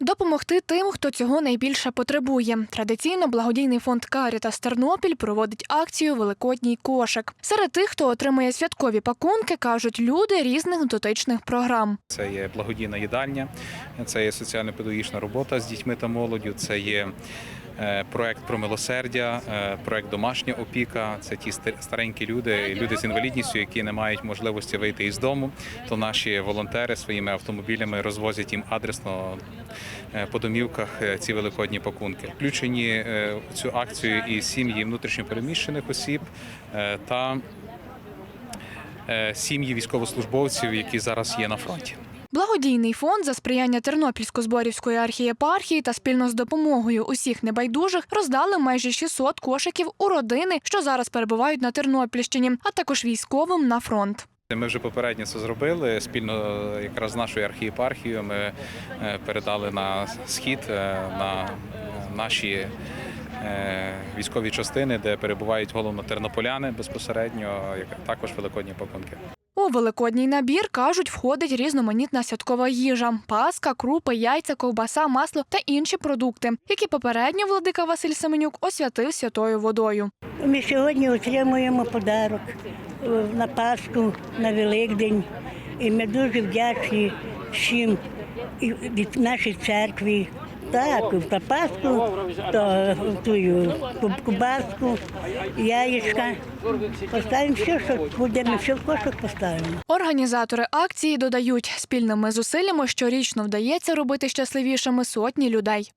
Допомогти тим, хто цього найбільше потребує. Традиційно благодійний фонд Карітас Тернопіль проводить акцію Великодній кошик. Серед тих, хто отримує святкові пакунки, кажуть люди різних дотичних програм. Це є благодійна їдальня, це є соціально-педагогічна робота з дітьми та молоддю, це є проект про милосердя, е, проект домашня опіка. Це ті старенькі люди, люди з інвалідністю, які не мають можливості вийти із дому. То наші волонтери своїми автомобілями розвозять їм адресно е, по домівках е, ці великодні пакунки. Включені е, в цю акцію і сім'ї внутрішньопереміщених осіб е, та е, сім'ї військовослужбовців, які зараз є на фронті. Благодійний фонд за сприяння Тернопільсько-Зборівської архієпархії та спільно з допомогою усіх небайдужих роздали майже 600 кошиків у родини, що зараз перебувають на Тернопільщині, а також військовим на фронт. Ми вже попередньо це зробили спільно е, якраз з нашою архієпархією. Ми е, передали на схід е, на наші військові частини, де перебувають головно тернополяни безпосередньо, також великодні пакунки. У великодній набір кажуть, входить різноманітна святкова їжа: паска, крупи, яйця, ковбаса, масло та інші продукти, які попередньо владика Василь Семенюк освятив святою водою. Ми сьогодні отримуємо подарок е, на Пасху, на Великдень. І ми дуже вдячні всім від нашій церкві. Так, на Пасху, то тую кубаску, яєчка. Поставимо все, що будемо, все в кошик поставимо. Організатори акції додають, спільними зусиллями щорічно вдається робити щасливішими сотні людей.